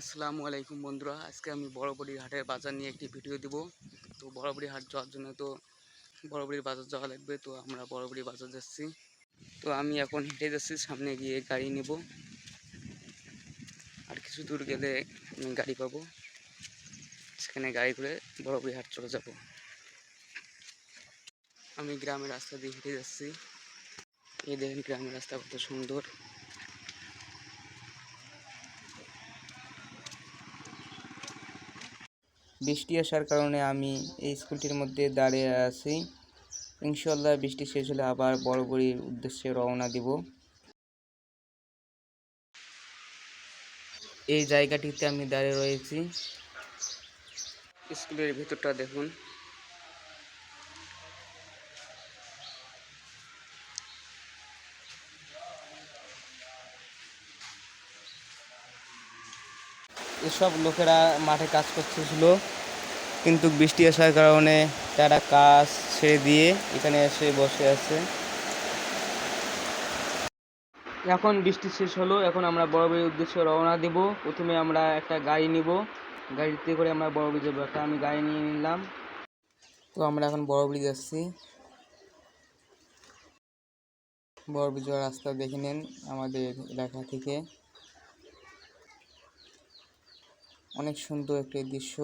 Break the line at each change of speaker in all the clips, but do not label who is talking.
আসসালামু আলাইকুম বন্ধুরা, আজকে আমি বড়বড়ির হাটের বাজার নিয়ে একটি ভিডিও দিব। তো বড়বড়ি হাট যাওয়ার জন্য তো বড়বড়ির বাজার যাওয়া লাগবে, তো আমরা বড়বড়ি বাজার যাচ্ছি। তো আমি এখন হেঁটে যাচ্ছি, সামনে গিয়ে গাড়ি নেব। আর কিছু দূর গেলে আমি গাড়ি পাবো। সেখানে গাড়ি করে বড়বড়ি হাট চলে যাব। আমি গ্রামের রাস্তা দিয়ে হেঁটে যাচ্ছি। এই দেখেন গ্রামের রাস্তা কত সুন্দর। বৃষ্টি আসার কারণে আমি এই স্কুলটির মধ্যে দাঁড়িয়ে আছি। ইনশাল্লাহ বৃষ্টি শেষ হলে আবার বড়বড়ির উদ্দেশ্যে রওনা দিব। এই জায়গাটিতে আমি দাঁড়িয়ে রয়েছি। স্কুলের ভেতরটা দেখুন। এসব লোকেরা মাঠে কাজ করতেছিল। কিন্তু বৃষ্টি আসার কারণে তারা কাজ ছেড়ে দিয়ে এখানে এসে বসে আছে। এখন বৃষ্টি শেষ হলো, এখন আমরা বড় বড়বাড়ির উদ্দেশ্যে রওনা দিব। প্রথমে আমরা একটা গাড়ি নিব। গাড়িতে করে আমরা বড়বাড়ি যাব। একটা আমি গাড়ি নিয়ে নিলাম। তো আমরা এখন বড় বড়বাড়ি যাচ্ছি। বড়বাড়ি যাওয়ার রাস্তা দেখে নেন আমাদের এলাকা থেকে। অনেক সুন্দর একটি দৃশ্য।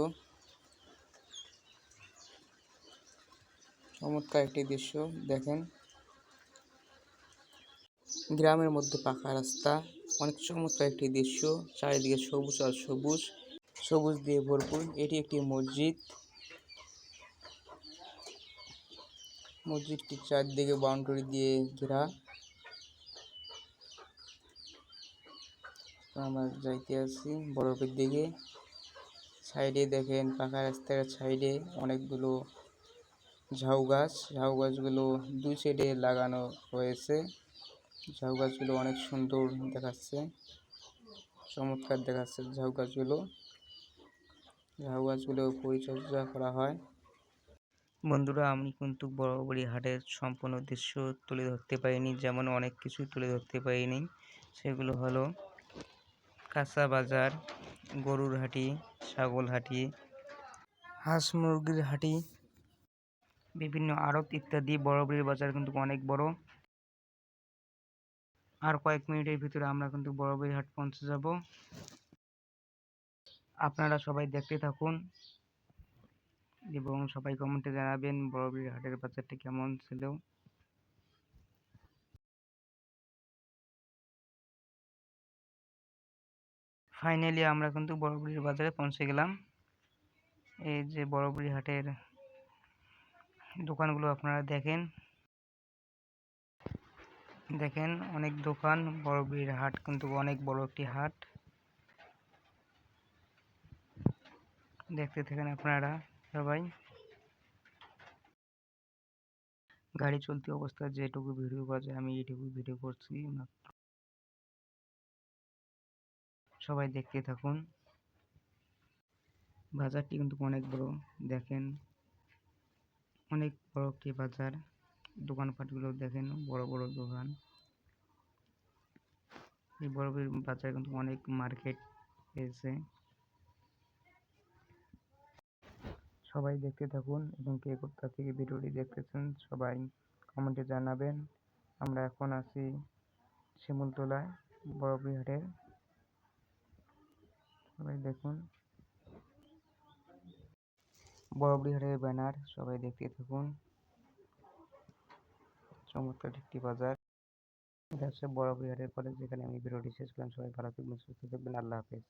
চমৎকার একটি দৃশ্য, দেখেন। গ্রামের মধ্যে পাকা রাস্তা, অনেক চমৎকার একটি দৃশ্য, চারিদিকে সবুজ আর সবুজ সবুজ দিয়ে ভরপুর। এটি একটি মসজিদ। মসজিদটি চারদিকে বাউন্ডারি দিয়ে ঘেরা। আমরা যাইতে আছি বরফের দিকে। সাইডে দেখেন পাকা রাস্তার সাইডে অনেকগুলো ঝাউ গাছ। ঝাউ গাছগুলো দুই সাইডে লাগানো হয়েছে। ঝাউ গাছগুলো অনেক সুন্দর দেখাচ্ছে, চমৎকার দেখাচ্ছে ঝাউ গাছগুলো। ঝাউ গাছগুলো পরিচর্যা করা হয়। বন্ধুরা, আমি কিন্তু বড়বড়ি হাটের সম্পূর্ণ দৃশ্য তুলে ধরতে পারিনি, যেমন অনেক কিছুই তুলে ধরতে পারিনি। সেগুলো হলো কাঁচা বাজার গরুর হাটি, ছাগল হাটি, হাঁস মুরগির হাটি, বিভিন্ন আড়ত ইত্যাদি। বড়বড়ির বাজার কিন্তু অনেক বড়। আর কয়েক মিনিটের ভিতরে আমরা কিন্তু বড়বড়ি হাট পৌঁছে যাব। আপনারা সবাই দেখতে থাকুন এবং সবাই কমেন্টে জানাবেন বড়বড়ি হাটের বাজারটি কেমন ছিল। ফাইনালি আমরা কিন্তু বড়বড়ির বাজারে পৌঁছে গেলাম। এই যে বড়বড়ি হাটের দোকানগুলো আপনারা দেখেন। দেখেন অনেক দোকান, বড়বড়ির হাট কিন্তু অনেক বড় একটি হাট। দেখতে থাকেন আপনারা সবাই। গাড়ি চলতি অবস্থায় যেটুকু ভিডিও করা যায় আমি এইটুকু ভিডিও করছি। সবাই দেখতে থাকুন। বাজারটি কিন্তু অনেক বড়, দেখেন। অনেক বড় একটি বাজার। দোকানপাটগুলো দেখেন, বড় বড় দোকান। এই বড় বাজারে কিন্তু অনেক মার্কেট হয়েছে সবাই দেখতে থাকুন এবং কে কোথা থেকে ভিডিওটি দেখতেছেন সবাই কমেন্টে জানাবেন। আমরা এখন আছি শিমুলতলায় বড়বড়ি হাটের সবাই দেখুন। বড়বড়ি হাটের ব্যানার, সবাই দেখতে থাকুন। চমৎকার একটি বাজার। এটা হচ্ছে বড় হাটের কলেজ, যেখানে আমি ভিডিওটি শেষ করলাম। সবাই ভালো থাকবেন, সুস্থ থাকবেন। আল্লাহ হাফেজ।